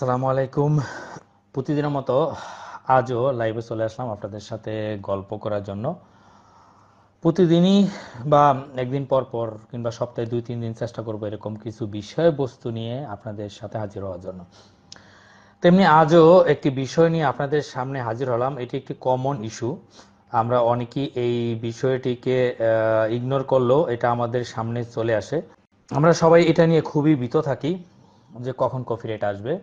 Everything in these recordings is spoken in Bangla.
আসসালামু আলাইকুম। প্রতিদিনের মতো আজও লাইভে চলে আসলাম আপনাদের সাথে গল্প করার জন্য। প্রতিদিনই বা একদিন পর পর কিংবা সপ্তাহে দুই, তিন দিন চেষ্টা করব এরকম কিছু বিষয়বস্তু নিয়ে আপনাদের সাথে হাজির হওয়ার জন্য। তেমনি আজও একটি বিষয় নিয়ে আপনাদের সামনে হাজির হলাম। এটি একটি কমন ইস্যু আমরা অনেকেই এই বিষয়টিকে ইগনোর করলেও এটা আমাদের সামনে চলে আসে। আমরা সবাই এটা নিয়ে খুবই ভীত থাকি যে কখন কপিরাইট আসবে।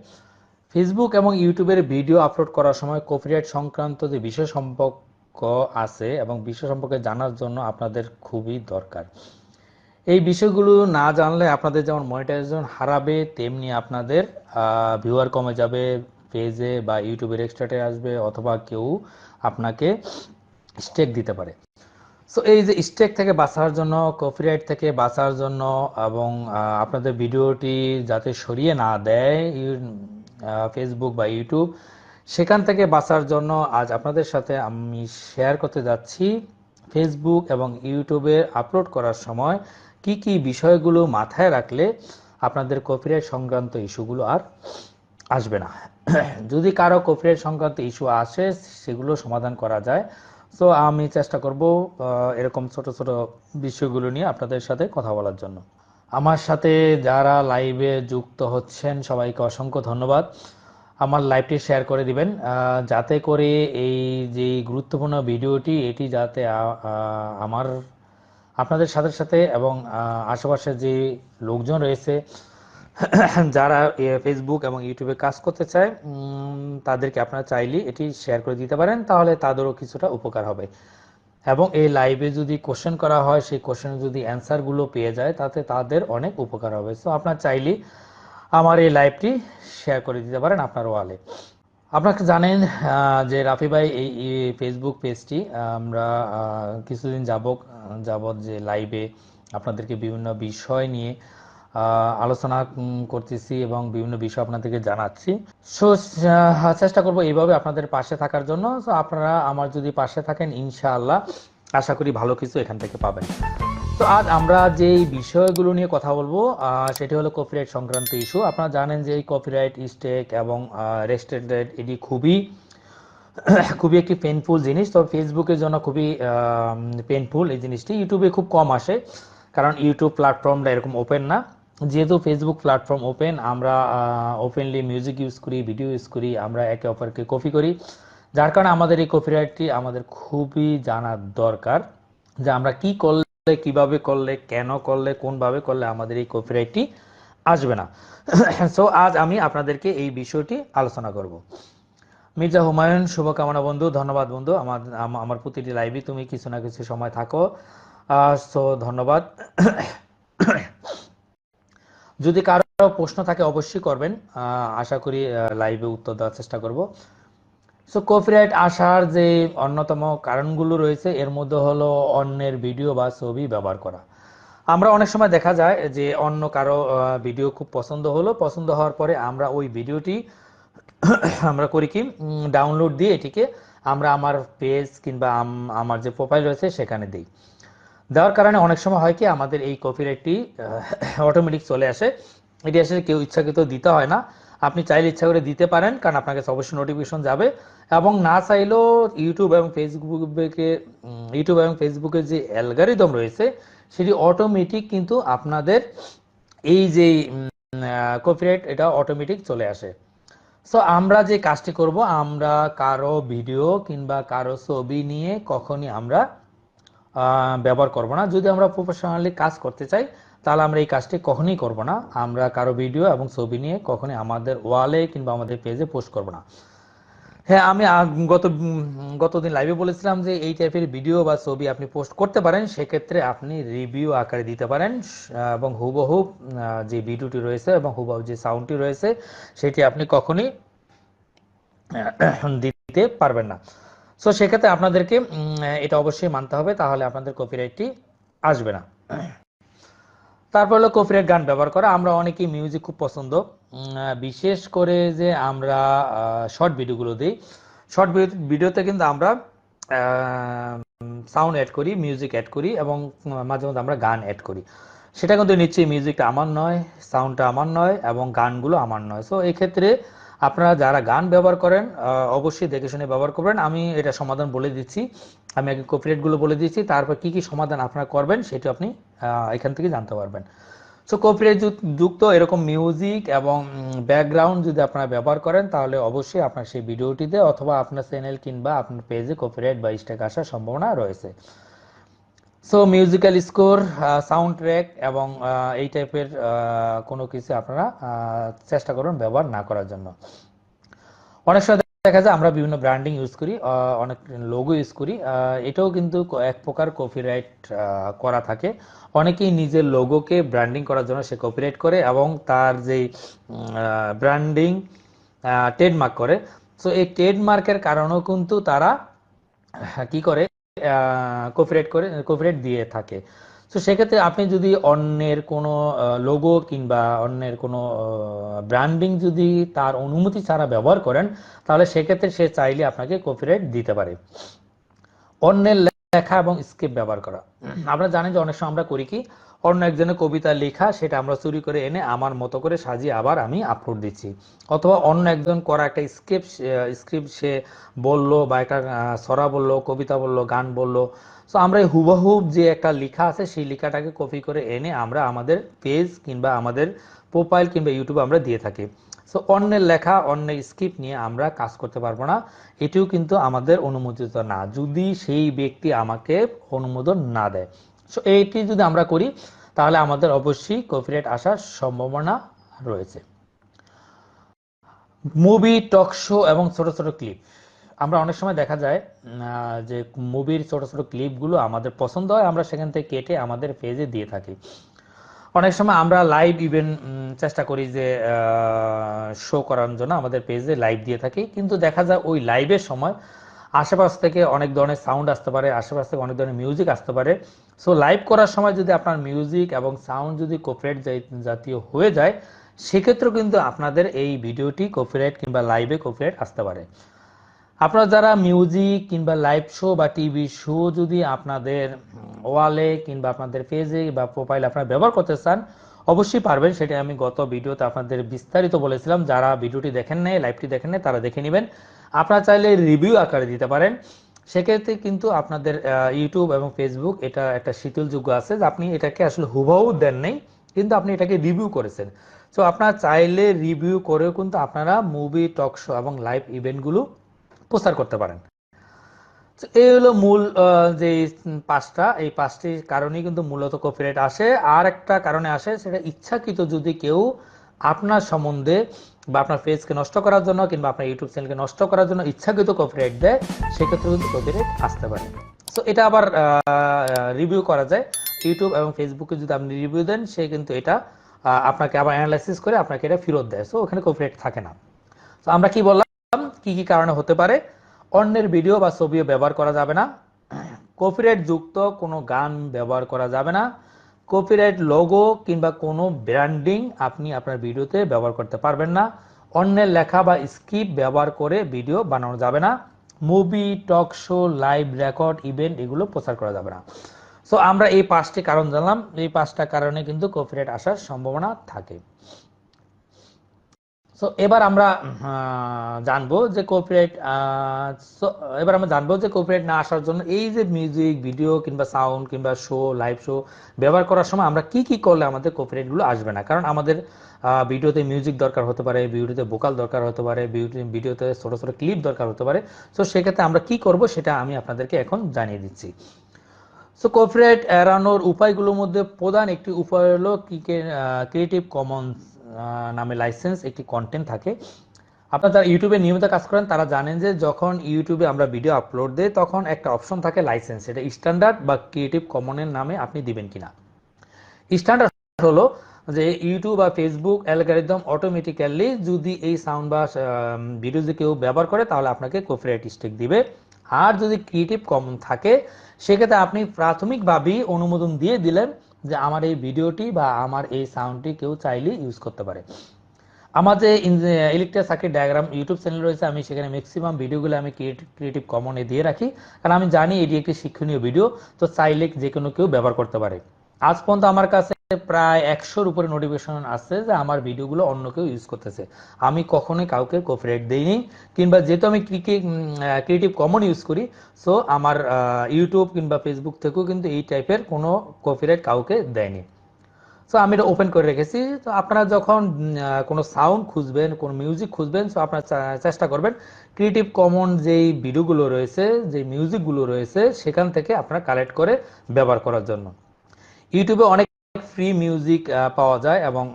ফেসবুক এবং ইউটিউবের ভিডিও আপলোড করার সময় কপিরাইট সংক্রান্ত যে বিষয় সম্পর্ক আছে এবং বিষয় সম্পর্কে জানার জন্য আপনাদের খুবই দরকার। এই বিষয়গুলো না জানলে আপনাদের যেমন মনিটাইজেশন হারাবে, তেমনি আপনাদের ভিউয়ার কমে যাবে পেজে বা ইউটিউবের এক্সট্রাটে আসবে অথবা কেউ আপনাকে স্টেক দিতে পারে। সো এই যে স্টেক থেকে বাঁচার জন্য কপিরাইট থেকে বাঁচার জন্য এবং আপনাদের ভিডিওটি যাতে সরিয়ে না দেয় ফেসবুক বা ইউটিউব সেখান থেকে বাঁচার জন্য আজ আপনাদের সাথে আমি শেয়ার করতে যাচ্ছি ফেসবুক এবং ইউটিউবে আপলোড করার সময় কি কি বিষয়গুলো মাথায় রাখলে আপনাদের কপিরাইট সংক্রান্ত ইস্যুগুলো আর আসবে না। যদি কারও কপিরাইট সংক্রান্ত ইস্যু আসে, সেগুলো সমাধান করা যায়। সো আমি চেষ্টা করব এরকম ছোট ছোট বিষয়গুলো নিয়ে আপনাদের সাথে কথা বলার জন্য। আমার সাথে যারা লাইভে যুক্ত হচ্ছেন, সবাইকে অসংখ্য ধন্যবাদ। আমার লাইভটি শেয়ার করে দিবেন যাতে করে এই যে গুরুত্বপূর্ণ ভিডিওটি, এটি যাতে আমার, আপনাদের সাথে সাথে এবং আশেপাশে যে লোকজন রয়েছে, যারা ফেসবুক এবং ইউটিউবে কাজ করতে চায় তাদেরকে আপনারা চাইলে এটি শেয়ার করে দিতে পারেন, তাহলে তাদেরও কিছুটা উপকার হবে। এবং এই লাইভে যদি কোশ্চেন করা হয়, সেই কোশ্চেনের যদি অ্যান্সারগুলো পেয়ে যায়, তাতে তাদের অনেক উপকার হবে। সো আপনার চাইলে আমার এই লাইভটি শেয়ার করে দিতে পারেন আপনার ওয়ালে আপনাকে জানেন যে রাফি ভাই এই ফেসবুক পেজটি আমরা কিছুদিন যাবক যাবৎ যে লাইভে আপনাদেরকে বিভিন্ন বিষয় নিয়ে আলোচনা করতেছি এবং বিভিন্ন বিষয় আপনাদেরকে জানাচ্ছি। সো চেষ্টা করব এইভাবে আপনাদের পাশে থাকার জন্য। সো আপনারা আমার যদি পাশে থাকেন, ইনশাআল্লাহ আশা করি ভালো কিছু এখান থেকে পাবেন। তো আজ আমরা যে বিষয়গুলো নিয়ে কথা বলব সেটি হলো কপিরাইট সংক্রান্ত ইস্যু আপনারা জানেন যে এই কপিরাইট স্টেক এবং রেস্ট্রিক্টেড এটি খুবই খুবই একটি পেনফুল জিনিস। তো ফেসবুকের জন্য খুবই পেনফুল এই জিনিসটি। ইউটিউবে খুব কম আসে, কারণ ইউটিউব প্ল্যাটফর্মটা এরকম ওপেন না। যেহেতু ফেসবুক প্ল্যাটফর্ম ওপেন আমরা ওপেনলি মিউজিক ইউজ করি ভিডিও ইউজ করি, আমরা একে অপরকে কপি করি। যার কারণে আমাদের এই কপিরাইটটি আমাদের খুবই জানার দরকার যে আমরা কি করলে, কীভাবে করলে, কেন করলে, কোনভাবে করলে আমাদের এই কপিরাইটটি আসবে না। সো আজ আমি আপনাদেরকে এই বিষয়টি আলোচনা করব। মির্জা হুমায়ুন, শুভকামনা বন্ধু, ধন্যবাদ বন্ধু। আমার আমার প্রতিটি লাইভে তুমি কিছু না কিছু সময় থাকো। সো ধন্যবাদ। যদি কারও প্রশ্ন থাকে, অবশ্যই করবেন। আশা করি লাইভে উত্তর দেওয়ার চেষ্টা করব। সো কপিরাইট আসার যে অন্যতম কারণগুলো রয়েছে, এর মধ্যে হলো অন্যের ভিডিও বা ছবি ব্যবহার করা। আমরা অনেক সময় দেখা যায় যে, অন্য কারও ভিডিও খুব পছন্দ হলো, পছন্দ হওয়ার পরে আমরা ওই ভিডিওটি আমরা করি কি ডাউনলোড দিয়ে এটিকে আমরা আমার পেজ কিংবা আমার যে প্রোফাইল রয়েছে, সেখানে দিই। দেওয়ার কারণে অনেক সময় হয় কি, আমাদের এই কপিরাইটটি অটোমেটিক চলে আসে। এটি আসলে কেউ ইচ্ছাকৃত দিতে হয় না। আপনি চাইলে ইচ্ছা করে দিতে পারেন, কারণ আপনার কাছে অবশ্যই নোটিফিকেশন যাবে। এবং না চাইলেও ইউটিউব এবং ফেসবুকে ইউটিউব এবং ফেসবুকের যে অ্যালগারিদম রয়েছে, সেটি অটোমেটিক কিন্তু আপনাদের এই যে কপিরাইট এটা অটোমেটিক চলে আসে। সো আমরা যে কাজটি করব, আমরা কারও ভিডিও কিংবা কারও ছবি নিয়ে কখনই আমরা ব্যবহার করব না। যদি আমরা প্রফেশনালি কাজ করতে চাই, তাহলে আমরা এই কাজটি কখনই করব না। আমরা কারও ভিডিও এবং ছবি নিয়ে কখনই আমাদের ওয়ালে কিংবা আমাদের পেজে পোস্ট করব না। হ্যাঁ আমি গত গতদিন লাইভে বলেছিলাম যে এই টাইপের ভিডিও বা ছবি আপনি পোস্ট করতে পারেন। সেক্ষেত্রে আপনি রিভিউ আকারে দিতে পারেন। এবং হুবহু যে ভিডিওটি রয়েছে এবং হুবহু যে সাউন্ডটি রয়েছে, সেটি আপনি কখনই দিতে পারবেন না। সো সেক্ষেত্রে আপনাদেরকে এটা অবশ্যই মানতে হবে, তাহলে আপনাদের কপিরাইটটি আসবে না। তারপর হলো কপিরাইট গান ব্যবহার করা। আমরা অনেকেই মিউজিক খুব পছন্দ। বিশেষ করে যে আমরা শর্ট ভিডিওগুলো দিই। শর্ট ভিডিওতে কিন্তু আমরা সাউন্ড অ্যাড করি মিউজিক অ্যাড করি এবং মাঝে মধ্যে আমরা গান অ্যাড করি। সেটা কিন্তু নিশ্চয়ই মিউজিকটা আমার নয় সাউন্ডটা আমার নয় এবং গানগুলো আমার নয়। সো এক্ষেত্রে আপনারা যারা গান ব্যবহার করেন অবশ্যই দেখে শুনে ব্যবহার করবেন। আমি এটা সমাধান বলে দিচ্ছি। আমি আগে কপিরাইটগুলো বলে দিচ্ছি। তারপর কি কি সমাধান আপনারা করবেন, সেটা আপনি এখান থেকে জানতে পারবেন। সো কপিরাইট যুক্ত এরকম মিউজিক এবং ব্যাকগ্রাউন্ড যদি আপনারা ব্যবহার করেন, তাহলে অবশ্যই আপনার সেই ভিডিওটিতে অথবা আপনার চ্যানেল কিংবা আপনার পেজে কপিরাইট বা স্ট্রাইক আসার সম্ভাবনা রয়েছে। So musical score sound track এবং এই টাইপের কোনো কিছু আপনারা চেষ্টা করুন ব্যবহার না করার জন্য। অনেক সময় দেখা যায় আমরা বিভিন্ন ব্র্যান্ডিং ইউজ করি অনেক লোগো ইউজ করি এটাও কিন্তু এক প্রকার কপিরাইট করা থাকে। অনেকেই নিজের লোগোকে ব্র্যান্ডিং করার জন্য সে কপিরাইট করে এবং তার যে ব্র্যান্ডিং ট্রেডমার্ক করে। সো এই ট্রেডমার্কের কারণেও কিন্তু তারা, কি করে কপিরাইট করে কপিরাইট দিয়ে থাকে। তো সেক্ষেত্রে আপনি যদি অন্যের কোনো লোগো কিংবা অন্যের কোনো ব্র্যান্ডিং যদি তার অনুমতি ছাড়া ব্যবহার করেন, তাহলে সেক্ষেত্রে সে চাইলে আপনাকে কপিরাইট দিতে পারে। অন্যের লেখা এবং স্ক্রিপ্ট ব্যবহার করা। আপনারা জানেন যে অনেক সময় আমরা করি কি অন্য একজনের কবিতা লেখা, সেটা আমরা চুরি করে এনে আমার মতো করে সাজিয়ে আবার আমি আপলোড দিচ্ছি। অথবা অন্য একজন করা একটা স্ক্রিপ্ট স্ক্রিপ্ট সে বলল বা একটা ছড়া বলল, কবিতা বলল, গান বলল। সো আমরা এই হুবহুব যে একটা লেখা আছে, সেই লেখাটাকে কপি করে এনে আমরা আমাদের পেজ কিংবা আমাদের প্রোফাইল কিংবা ইউটিউবে আমরা দিয়ে থাকি। সো অন্যের লেখা, অন্যের স্ক্রিপ্ট নিয়ে আমরা কাজ করতে পারব না। এটিও কিন্তু আমাদের অনুমোদিত না। যদি সেই ব্যক্তি আমাকে অনুমোদন না দেয় সো এইটি যদি আমরা করি, তাহলে আমাদের অবশ্যই কপিরাইট আসার সম্ভাবনা রয়েছে। মুভি টক শো এবং ছোট ছোট ক্লিপ আমরা অনেক সময় দেখা যায় যে মুভির ছোট ছোট ক্লিপগুলো আমাদের পছন্দ হয়, আমরা সেখান থেকে কেটে আমাদের পেজে দিয়ে থাকি। অনেক সময় আমরা লাইভ ইভেন্ট চেষ্টা করি যে শো করার জন্য আমাদের পেজে লাইভ দিয়ে থাকি। কিন্তু দেখা যায় ওই লাইভের সময় আশেপাশ থেকে অনেক ধরনের সাউন্ড আসতে পারে, আশেপাশ থেকে অনেক ধরনের মিউজিক আসতে পারে। সো লাইভ করার সময় যদি আপনার মিউজিক এবং সাউন্ড যদি কপিরাইট জাতীয় হয়ে যায়, সেক্ষেত্রেও কিন্তু আপনাদের এই ভিডিওটি কপিরাইট কিংবা লাইভে কপিরাইট আসতে পারে। আপনারা যারা মিউজিক কিংবা লাইভ শো বা টিভি শো যদি আপনাদের ওয়ালে কিংবা আপনাদের পেজে বা প্রোফাইলে আপনারা ব্যবহার করতে চান, অবশ্যই পারবেন। সেটা আমি গত ভিডিওতে আপনাদের বিস্তারিত বলেছিলাম। যারা ভিডিওটি দেখেন নাই লাইভটি দেখেন নাই, তারা দেখে নেবেন। আপনারা চাইলে রিভিউ আকারে দিতে পারেন। সেক্ষেত্রে কিন্তু আপনাদের ইউটিউব এবং ফেসবুক এটা একটা শীতলযোগ্য আছে যে আপনি এটাকে আসলে হুবহু দেন নেই, কিন্তু আপনি এটাকে রিভিউ করেছেন। সো আপনারা চাইলে রিভিউ করেও কিন্তু আপনারা মুভি টক শো এবং লাইভ ইভেন্টগুলো প্রচার করতে পারেন। তো এই হলো মূল যে পাঁচটা, এই পাঁচটির কারণেই কিন্তু মূলত কপিরাইট আসে। আর একটা কারণে আসে, সেটা ইচ্ছাকৃত যদি কেউ আপনার সম্বন্ধে বা আপনার পেজকে নষ্ট করার জন্য কিংবা আপনার ইউটিউব চ্যানেলকে নষ্ট করার জন্য ইচ্ছাকৃত কপিরাইট দেয়, সেক্ষেত্রে কিন্তু কপিরাইট আসতে পারে। তো এটা আবার রিভিউ করা যায়। ইউটিউব এবং ফেসবুকে যদি আপনি রিভিউ দেন, সে কিন্তু এটা আপনাকে আবার অ্যানালাইসিস করে আপনাকে এটা ফেরত দেয়। সো ওখানে কপিরাইট থাকে না। তো আমরা কি বললাম? কি কি কারণে হতে পারে? অন্যের ভিডিও বা ছবিও ব্যবহার করা যাবে না। কপিরাইট যুক্ত কোনো গান ব্যবহার করা যাবে না। কপিরাইট লোগো কিংবা কোনো ব্র্যান্ডিং আপনি আপনার ভিডিওতে ব্যবহার করতে পারবেন না। অন্যের লেখা বা স্ক্রিপ্ট ব্যবহার করে ভিডিও বানানো যাবে না। Movie talk show live record event এগুলো প্রচার করা যাবে না। সো আমরা এই পাঁচটি কারণ জানলাম। এই পাঁচটা কারণে কিন্তু কপিরাইট আসার সম্ভাবনা থাকে। সো এবার আমরা জানব যে কপিরাইট এবার আমরা জানব যে কপিরাইট না আসার জন্য এই যে মিউজিক ভিডিও কিংবা সাউন্ড কিংবা শো লাইভ শো ব্যবহার করার সময় আমরা কি কি করলে আমাদের কপিরাইটগুলো আসবে না? কারণ আমাদের ভিডিওতে মিউজিক দরকার হতে পারে ভিডিওতে ভোকাল দরকার হতে পারে ভিডিও- ভিডিওতে ছোট ছোট ক্লিপ দরকার হতে পারে। সো সেক্ষেত্রে আমরা কি করব সেটা আমি আপনাদেরকে এখন জানিয়ে দিচ্ছি। সো কপিরাইট এড়ানোর উপায়গুলোর মধ্যে প্রধান একটি উপায় হলো ক্রিয়েটিভ কমন্স নামে লাইসেন্স একটি কন্টেন্ট থাকে। আপনারা যারা ইউটিউবে নিয়মিত কাজ করেন, তারা জানেন যে যখন ইউটিউবে আমরা ভিডিও আপলোড দেই, তখন একটা অপশন থাকে লাইসেন্স এটা স্ট্যান্ডার্ড বা ক্রিয়েটিভ কমনের নামে আপনি দিবেন কিনা। স্ট্যান্ডার্ড হলো যে ইউটিউব বা ফেসবুক অ্যালগারিদম অটোমেটিক্যালি যদি এই সাউন্ড বা ভিডিও যদি কেউ ব্যবহার করে, তাহলে আপনাকে কপিরাইট স্ট্রিক দিবে। আর যদি ক্রিয়েটিভ কমন থাকে, সেক্ষেত্রে আপনি প্রাথমিকভাবেই অনুমোদন দিয়ে দিলেন যে আমার এই ভিডিওটি বা আমার এই সাউন্ডটি কেউ চাইলে ইউজ করতে পারে। আমার যে electric circuit diagram YouTube channel রয়েছে, আমি সেখানে ম্যাক্সিমাম ভিডিওগুলো আমি ক্রিয়েটিভ কমনে দিয়ে রাখি। কারণ আমি জানি এটি একটি শিক্ষণীয় ভিডিও তো চাইলে যে কোনো কেউ ব্যবহার করতে পারে। আজ পর্যন্ত আমার কাছে প্রায় একশোর উপরে নোটিফিকেশন আসছে যে আমার ভিডিওগুলো অন্য কেউ ইউজ করতেছে। আমি কখনোই কাউকে কপিরাইট দেইনি, কিংবা যেহেতু আমি ক্রিয়েটিভ কমন ইউজ করি সো আমার ইউটিউব কিংবা ফেসবুক থেকেও কিন্তু এই টাইপের কোনো কপিরাইট কাউকে দেয়নি। সো আমি এটা ওপেন করে রেখেছি। তো আপনারা যখন কোনো সাউন্ড খুঁজবেন, কোনো মিউজিক খুঁজবেন সো আপনারা চেষ্টা করবেন ক্রিয়েটিভ কমন যেই ভিডিওগুলো রয়েছে যে মিউজিকগুলো রয়েছে, সেখান থেকে আপনারা কালেক্ট করে ব্যবহার করার জন্য। ইউটিউবে অনেক ফ্রি মিউজিক পাওয়া যায় এবং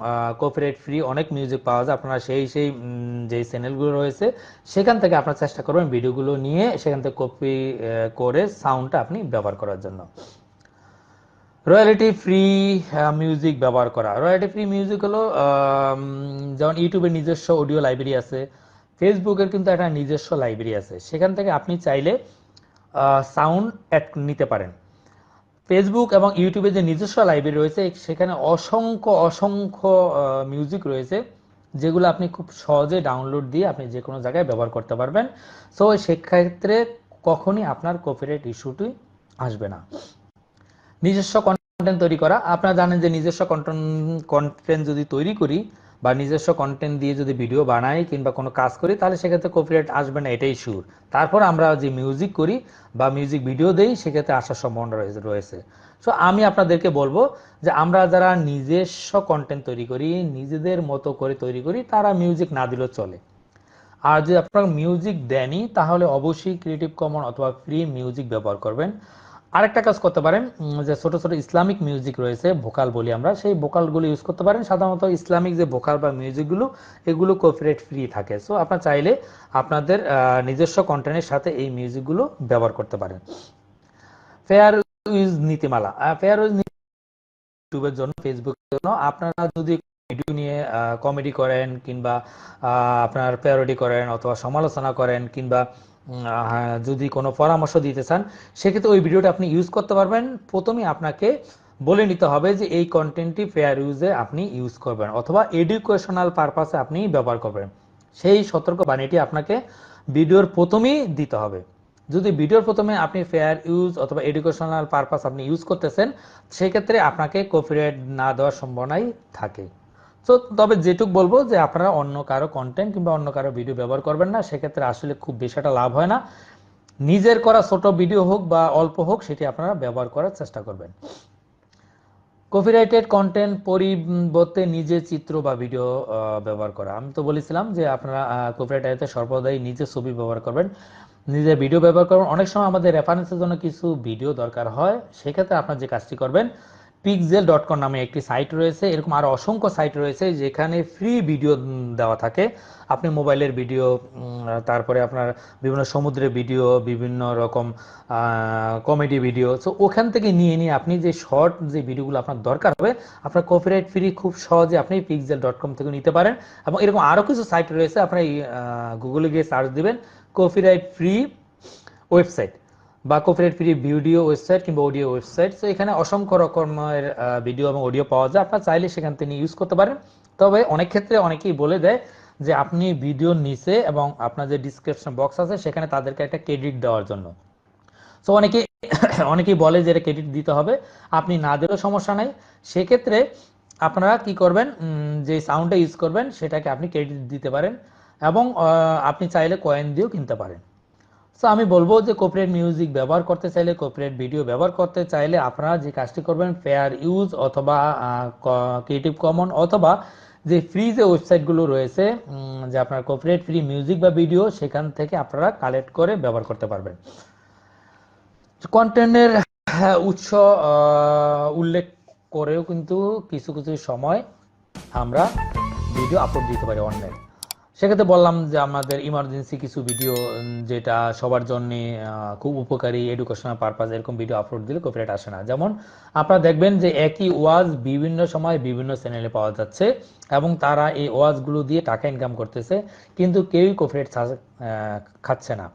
কপিরাইট ফ্রি অনেক মিউজিক পাওয়া যায়। আপনারা সেই সেই যে চ্যানেলগুলো রয়েছে, সেখান থেকে আপনারা চেষ্টা করবেন ভিডিওগুলো নিয়ে সেখান থেকে কপি করে সাউন্ডটা আপনি ব্যবহার করার জন্য। রয়্যালিটি ফ্রি মিউজিক ব্যবহার করা। রয়্যালিটি ফ্রি মিউজিক হলো যেমন ইউটিউবের নিজস্ব অডিও লাইব্রেরি আছে ফেসবুকের কিন্তু একটা নিজস্ব লাইব্রেরি আছে। সেখান থেকে আপনি চাইলে সাউন্ড অ্যাড নিতে পারেন। ফেসবুক এবং ইউটিউবে যে নিজস্ব লাইব্রেরি রয়েছে, সেখানে অসংখ্য অসংখ্য মিউজিক রয়েছে, যেগুলো আপনি খুব সহজে ডাউনলোড দিয়ে আপনি যে কোনো জায়গায় ব্যবহার করতে পারবেন। সো সেক্ষেত্রে কখনই আপনার কপিরাইট ইস্যুটি আসবে না। নিজস্ব কন্টেন্ট তৈরি করা। আপনারা জানেন যে নিজস্ব কন্টেন্ট কন্টেন্ট যদি তৈরি করি বা নিজস্ব কন্টেন্ট দিয়ে যদি ভিডিও বানাই কিংবা কোনো কাজ করি, তাহলে সেক্ষেত্রে কপিরাইট আসবে না, এটাই শিওর তারপর আমরা যে মিউজিক করি বা মিউজিক ভিডিও দেই, সেক্ষেত্রে আসার সম্ভাবনা রয়েছে সো আমি আপনাদেরকে বলব যে আমরা যারা নিজস্ব কন্টেন্ট তৈরি করি, নিজেদের মতো করে তৈরি করি, তারা মিউজিক না দিলেও চলে। আর যদি আপনারা মিউজিক দেনই, তাহলে অবশ্যই ক্রিয়েটিভ কমন অথবা ফ্রি মিউজিক ব্যবহার করবেন। আরেকটা কাজ করতে পারেন যে ছোট ছোট ইসলামিক মিউজিক রয়েছে ভোকাল বলি আমরা, সেই ভোকালগুলো ইউজ করতে পারেন। সাধারণত ইসলামিক যে ভোকাল বা মিউজিকগুলো এগুলো কপিরাইট ফ্রি থাকে। সো আপনার চাইলে আপনাদের নিজস্ব কন্টেন্টের সাথে এই মিউজিকগুলো ব্যবহার করতে পারেন। ফেয়ার ইউজ নীতিমালা। ফেয়ার ইউজ ইউটিউবের জন্য ফেসবুকের জন্য আপনারা যদি ভিডিও নিয়ে কমেডি করেন, কিংবা আপনার প্যারোডি করেন, অথবা সমালোচনা করেন, কিংবা যদি কোনো পরামর্শ দিতে চান, সেক্ষেত্রে ওই ভিডিওটা আপনি ইউজ করতে পারবেন। প্রথমে আপনাকে বলে নিতে হবে যে এই কন্টেন্টটি ফেয়ার ইউজে আপনি ইউজ করবেন অথবা এডুকেশনাল পারপাসে আপনি ব্যবহার করবেন। সেই সতর্ক বাণীটি আপনাকে ভিডিওর প্রথমেই দিতে হবে। যদি ভিডিওর প্রথমে আপনি ফেয়ার ইউজ অথবা এডুকেশনাল পারপাস আপনি ইউজ করতেছেন, সেক্ষেত্রে আপনাকে কপিরাইট না দেওয়ার সম্ভাবনাই থাকে। তো তবে যেটুক বলব যে আপনারা অন্য কারও কন্টেন্ট কিংবা অন্য কারও ভিডিও ব্যবহার করবেন না, সেক্ষেত্রে আসলে খুব বেশি একটা লাভ হয় না। নিজের করা ছোট ভিডিও হোক বা অল্প হোক, সেটি আপনারা ব্যবহার করার চেষ্টা করবেন। কপিরাইটেড কন্টেন্ট পরিবর্তে নিজে চিত্র বা ভিডিও ব্যবহার করা। আমি তো বলেছিলাম যে আপনারা কপিরাইট আইতে সর্বদাই নিজে ছবি ব্যবহার করবেন নিজে ভিডিও ব্যবহার করবেন। অনেক সময় আমাদের রেফারেন্সের জন্য কিছু ভিডিও দরকার হয়, সেক্ষেত্রে আপনার যে কাজটি করবেন পিক্সেল ডট কম নামে একটি সাইট রয়েছে। এরকম আরও অসংখ্য সাইট রয়েছে যেখানে ফ্রি ভিডিও দেওয়া থাকে। আপনি মোবাইলের ভিডিও তারপরে আপনার বিভিন্ন সমুদ্রের ভিডিও বিভিন্ন রকম কমেডি ভিডিও সো ওখান থেকে নিয়ে নিয়ে আপনি যে শর্ট যে ভিডিওগুলো আপনার দরকার হবে, আপনার কপিরাইট ফ্রি খুব সহজে আপনি পিক্সেল ডট কম থেকে নিতে পারেন। এবং এরকম আরও কিছু সাইট রয়েছে আপনি গুগলে গিয়ে সার্চ দিবেন কপিরাইট ফ্রি ওয়েবসাইট বা কপিরাইট ফ্রি ভিডিও ওয়েবসাইট কিংবা অডিও ওয়েবসাইট তো এখানে অসংখ্য রকমের ভিডিও এবং অডিও পাওয়া যায়। আপনার চাইলে সেখান থেকে ইউজ করতে পারেন। তবে অনেক ক্ষেত্রে অনেকেই বলে দেয় যে আপনি ভিডিওর নিচে এবং আপনার যে ডিসক্রিপশন বক্স আছে, সেখানে তাদেরকে একটা ক্রেডিট দেওয়ার জন্য। সো অনেকে, অনেকেই বলে যে এটা ক্রেডিট দিতে হবে। আপনি না দিলেও সমস্যা নাই। সেক্ষেত্রে আপনারা কি করবেন যে সাউন্ডটা ইউজ করবেন, সেটাকে আপনি ক্রেডিট দিতে পারেন এবং আপনি চাইলে কয়েন দিয়েও কিনতে পারেন। সো আমি বলব যে কপিরাইট মিউজিক ব্যবহার করতে চাইলে কপিরাইট ভিডিও ব্যবহার করতে চাইলে আপনারা যে কাজটি করবেন ফেয়ার ইউজ অথবা ক্রিয়েটিভ কমন অথবা যে ফ্রি যে ওয়েবসাইটগুলো রয়েছে যে আপনার কপিরাইট ফ্রি মিউজিক বা ভিডিও সেখান থেকে আপনারা কালেক্ট করে ব্যবহার করতে পারবেন। কন্টেন্টের উৎস উল্লেখ করেও কিন্তু কিছু কিছু সময় আমরা ভিডিও আপলোড দিতে পারি অনলাইন সেক্ষেত্রে বললাম যে আমাদের ইমার্জেন্সি কিছু ভিডিও যেটা সবার জন্য খুব উপকারী এডুকেশনাল পারপাস এরকম ভিডিও আপলোড দিলে কপিরাইট আসে না। যেমন আপনারা দেখবেন যে একই ওয়াজ বিভিন্ন সময় বিভিন্ন চ্যানেলে পাওয়া যাচ্ছে এবং তারা এই ওয়াজগুলো দিয়ে টাকা ইনকাম করতেছে, কিন্তু কেউই কপিরাইট খাচ্ছে না।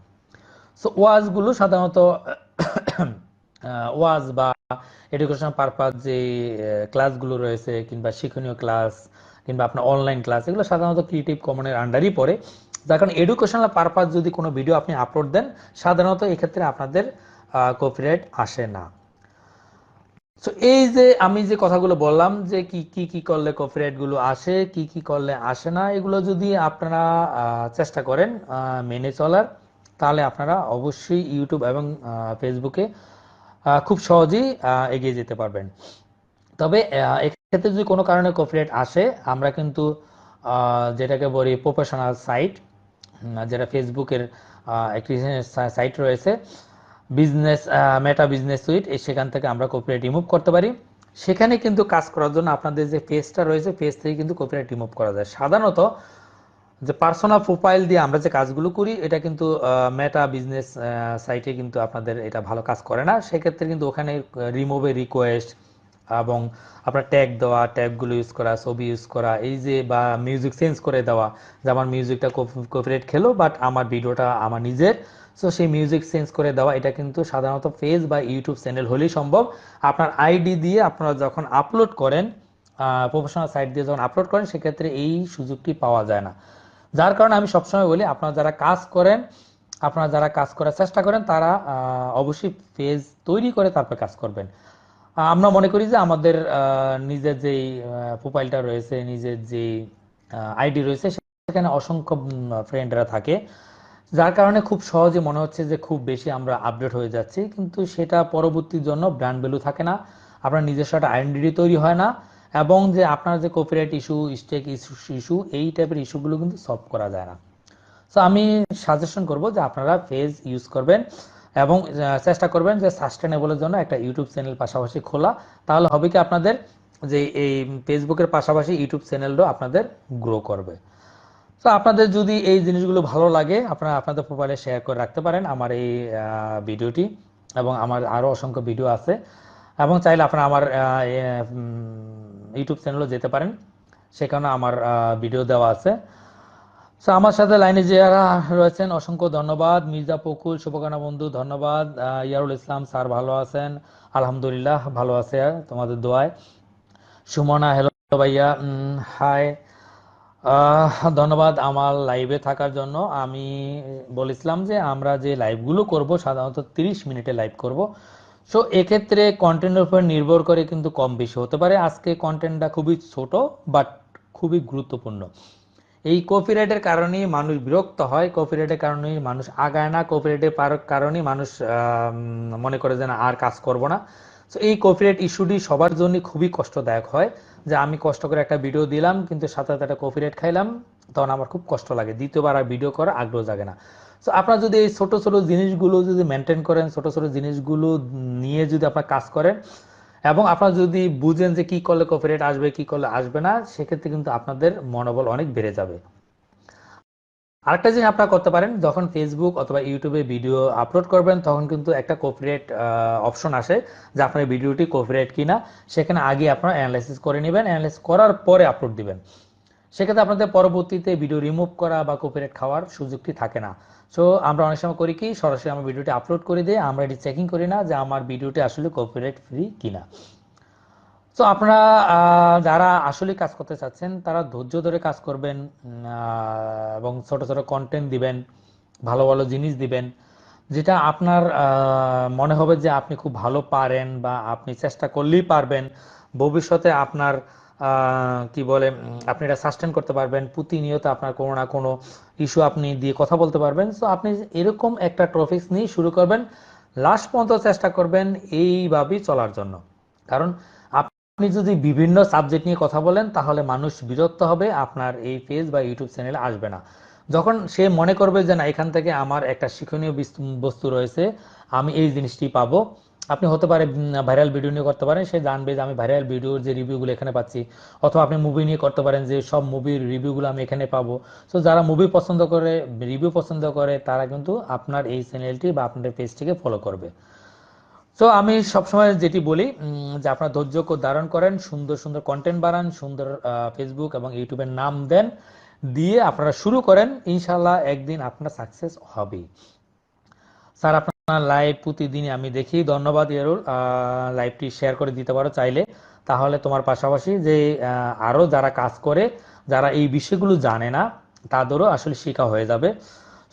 সো ওয়াজগুলো সাধারণত ওয়াজ বা এডুকেশনাল পারপাস যে ক্লাসগুলো রয়েছে কিংবা শিক্ষণীয় ক্লাস কিংবা আপনার অনলাইন ক্লাস এগুলো সাধারণত ক্রিয়েটিভ কমনের আন্ডারই পড়ে। যার কারণে এডুকেশনাল পারপাস যদি কোনো ভিডিও আপনি আপলোড দেন, সাধারণত এক্ষেত্রে আপনাদের কপিরাইট আসে না। তো এই যে আমি যে কথাগুলো বললাম যে কি কি কি করলে কপিরাইটগুলো আসে, কি কি করলে আসে না, এগুলো যদি আপনারা চেষ্টা করেন মেনে চলার, তাহলে আপনারা অবশ্যই ইউটিউব এবং ফেসবুকে খুব সহজেই এগিয়ে যেতে পারবেন। তবে এক্ষেত্রে যদি কোনো কারণে কপিরাইট আসে, আমরা কিন্তু যেটাকে বলি প্রফেশনাল সাইট যেটা ফেসবুকের একটি সাইট রয়েছে বিজনেস মেটা বিজনেস সুইট সেখান থেকে আমরা কপিরাইট রিমুভ করতে পারি। সেখানে কিন্তু কাজ করার জন্য আপনাদের যে পেজটা রয়েছে পেজ থেকে কিন্তু কপিরাইট রিমুভ করা যায়। সাধারণত, যে পার্সোনাল প্রোফাইল দিয়ে আমরা যে কাজগুলো করি, এটা কিন্তু মেটা বিজনেস সাইটে কিন্তু আপনাদের এটা ভালো কাজ করে না। সেক্ষেত্রে কিন্তু ওখানে রিমুভের রিকোয়েস্ট এবং আপনার ট্যাগ দেওয়া ট্যাগগুলো ইউজ করা, ছবি ইউজ করা, এই যে বা মিউজিক চেঞ্জ করে দেওয়া, যে আমার মিউজিকটা কপিরাইট খেলো বাট আমার ভিডিওটা আমার নিজের। সো সেই মিউজিক চেঞ্জ করে দেওয়া, এটা কিন্তু সাধারণত ফেস বা ইউটিউব চ্যানেল হলেই সম্ভব। আপনার আইডি দিয়ে আপনারা যখন আপলোড করেন প্রফেশনাল সাইট দিয়ে যখন আপলোড করেন, সেক্ষেত্রে এই সুযোগটি পাওয়া যায় না। যার কারণে আমি সবসময় বলি, আপনারা যারা কাজ করেন, আপনারা যারা কাজ করার চেষ্টা করেন, তারা অবশ্যই পেজ তৈরি করে তারপর কাজ করবেন। আমরা মনে করি যে আমাদের নিজের যেই প্রোফাইলটা রয়েছে, নিজের যেই আইডি রয়েছে, সেখানে অসংখ্য ফ্রেন্ডরা থাকে। যার কারণে খুব সহজে মনে হচ্ছে যে খুব বেশি আমরা আপডেট হয়ে যাচ্ছি, কিন্তু সেটা পরবর্তীর জন্য ব্র্যান্ড ভ্যালু থাকে না। আপনার নিজস্ব একটা আইডেন্টিটি তৈরি হয় না, এবং যে আপনার যে কপিরাইট ইস্যু স্টেক ইস্যু এই টাইপের ইস্যুগুলো কিন্তু সলভ করা যায় না। সো আমি সাজেশন করব যে আপনারা ফেজ ইউজ করবেন। এবং চেষ্টা করবেন যে সাস্টেনেবলের জন্য একটা ইউটিউব চ্যানেল পাশাপাশি খোলা। তাহলে হবে কি আপনাদের যে এই ফেসবুকের পাশাপাশি ইউটিউব চ্যানেলও আপনাদের গ্রো করবে। তো আপনাদের যদি এই জিনিসগুলো ভালো লাগে, আপনারা আপনাদের প্রোফাইলে শেয়ার করে রাখতে পারেন আমার এই ভিডিওটি এবং আমার আরও অসংখ্য ভিডিও আছে। এবং চাইলে আপনারা আমার ইউটিউব চ্যানেলও যেতে পারেন। সেখানে আমার ভিডিও দেওয়া আছে। তো আমার সাথে লাইনে যারা রয়েছেন, অসংখ্য ধন্যবাদ। মির্জা পকুল, শুভকামনা বন্ধু, ধন্যবাদ। ইয়ারুল ইসলাম স্যার ভালো আছেন। আলহামদুলিল্লাহ, ভালো আছে তোমাদের দোয়ায়। সুমনা হ্যালো ভাইয়া হাই ধন্যবাদ আমার লাইভে থাকার জন্য। আমি বলেছিলাম যে আমরা যে লাইভগুলো করব, সাধারণত তিরিশ মিনিটে লাইভ করব। সো এক্ষেত্রে কন্টেন্টের উপর নির্ভর করে কিন্তু কম বেশি হতে পারে। আজকে কন্টেন্টটা খুবই ছোট বাট খুবই গুরুত্বপূর্ণ। এই কপিরাইটের কারণেই মানুষ বিরক্ত হয় কপিরাইটের কারণেই মানুষ আগায় না কপিরাইটের কারণেই মানুষ মনে করে যে না, আর কাজ করব না। তো এই কপিরাইট ইস্যুটি সবার জন্য খুবই কষ্টদায়ক হয়। যে আমি কষ্ট করে একটা ভিডিও দিলাম, কিন্তু সাথে সাথে একটা কপিরাইট খাইলাম, তখন আমার খুব কষ্ট লাগে। দ্বিতীয়বার আর ভিডিও করার আগ্রহ জাগে না। তো আপনারা যদি এই ছোট ছোট জিনিসগুলো যদি মেনটেন করেন, ছোট ছোট জিনিসগুলো নিয়ে যদি আপনারা কাজ করেন এবং আপনারা যদি বুঝেন যে কি করলে কপিরাইট আসবে, কি করলে আসবে না, সেক্ষেত্রে কিন্তু আপনাদের মনোবল অনেক বেড়ে যাবে। আরেকটা জিনিস আপনারা করতে পারেন, যখন ফেসবুক অথবা ইউটিউবে ভিডিও আপলোড করবেন, তখন কিন্তু একটা কপিরাইট অপশন আসে যে আপনার ভিডিওটি কপিরাইট কিনা। সেখানে আগে আপনারা অ্যানালাইসিস করে নেবেন অ্যানালাইসিস করার পরে আপলোড দিবেন। সেক্ষেত্রে আপনাদের পরবর্তীতে ভিডিও রিমুভ করা বা কপিরাইট খাওয়ার সুযোগটি থাকে না। সো আমরা অনেক সময় করি কি, সরাসরি আমার ভিডিওটি আপলোড করে দিয়ে আমরা এটি চেকিং করি না যে আমার ভিডিওটি আসলে কপিরাইট ফ্রি কিনা। তো আপনারা যারা আসলে কাজ করতে চাচ্ছেন, তারা ধৈর্য ধরে কাজ করবেন এবং ছোট ছোট কন্টেন্ট দিবেন, ভালো ভালো জিনিস দিবেন, যেটা আপনার মনে হবে যে আপনি খুব ভালো পারেন বা আপনি চেষ্টা করলেই পারবেন। ভবিষ্যতে আপনার কি বলে আপনি এটা সাস্টেন করতে পারবেন। প্রতিনিয়ত আপনার কোনো না কোনো ইস্যু আপনি দিয়ে কথা বলতে পারবেন। তো আপনি এরকম একটা টপিকস নিয়ে শুরু করবেন। লাস্ট পর্যন্ত চেষ্টা করবেন এইভাবেই চলার জন্য। কারণ আপনি যদি বিভিন্ন সাবজেক্ট নিয়ে কথা বলেন, তাহলে মানুষ বিরক্ত হবে, আপনার এই পেজ বা ইউটিউব চ্যানেলে আসবে না। যখন সে মনে করবে যে, না, এখান থেকে আমার একটা শিক্ষণীয় বিস- বস্তু রয়েছে, আমি এই জিনিসটি পাবো। আপনি হতে পারে ভাইরাল ভিডিও নিয়ে করতে পারেন, সে জানবে যে আমি ভাইরাল ভিডিওর যে রিভিউগুলো এখানে পাচ্ছি, অথবা আপনি মুভি নিয়ে করতে পারেন যে সব মুভির রিভিউগুলো আমি এখানে পাবো। তো যারা মুভি পছন্দ করে রিভিউ পছন্দ করে, তারা কিন্তু আপনার এই চ্যানেলটি বা আপনার পেজটিকে ফলো করবে। তো আমি সবসময় যেটি বলি যে আপনার ধৈর্য ধারণ করেন, সুন্দর সুন্দর কন্টেন্ট বানান সুন্দর ফেসবুক এবং ইউটিউবের নাম দেন, দিয়ে আপনারা শুরু করেন ইনশাল্লাহ একদিন আপনার সাকসেস হবেই। স্যার আপনার লাইভ প্রতিদিনই আমি দেখি। ধন্যবাদ ইয়ারুল লাইভটি শেয়ার করে দিতে পারো চাইলে। তাহলে তোমার পাশাপাশি যে আহ, আরও যারা কাজ করে যারা এই বিষয়গুলো জানে না তাদেরও আসলে শেখা হয়ে যাবে।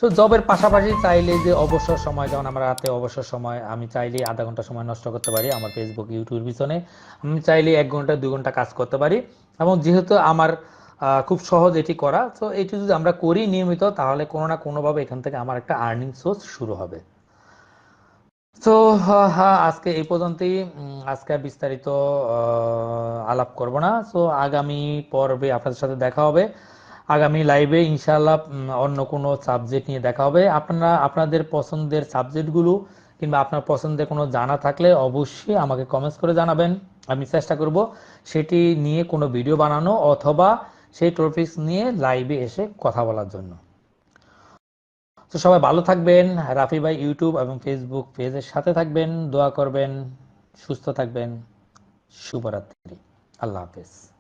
তো জবের পাশাপাশি চাইলে যে অবসর সময় যেমন আমার রাতে অবসর সময় আমি চাইলে আধা ঘণ্টা সময় নষ্ট করতে পারি আমার ফেসবুক ইউটিউবের পিছনে। আমি চাইলে এক ঘণ্টা দুই ঘণ্টা কাজ করতে পারি। এবং যেহেতু আমার খুব সহজ এটি করা তো এটি যদি আমরা করি নিয়মিত তাহলে কোনো না কোনোভাবে এখান থেকে আমার একটা আর্নিং সোর্স শুরু হবে। তো হ্যাঁ আজকে এই পর্যন্তই। আজকে বিস্তারিত আলাপ করব না। তো আগামী পর্বে আপনাদের সাথে দেখা হবে। আগামী লাইভে ইনশাআল্লাহ অন্য কোনো সাবজেক্ট নিয়ে দেখা হবে। আপনারা, আপনাদের পছন্দের সাবজেক্টগুলো কিংবা আপনার পছন্দের কোনো জানা থাকলে অবশ্যই আমাকে কমেন্টস করে জানাবেন। আমি চেষ্টা করব সেটি নিয়ে কোনো ভিডিও বানানো অথবা সেই টপিকস নিয়ে লাইভে এসে কথা বলার জন্য। তো সবাই ভালো থাকবেন। রাফি ভাই ইউটিউব এবং ফেসবুক পেজের সাথে থাকবেন। দোয়া করবেন। সুস্থ থাকবেন। শুভরাত্রি। আল্লাহ হাফেজ।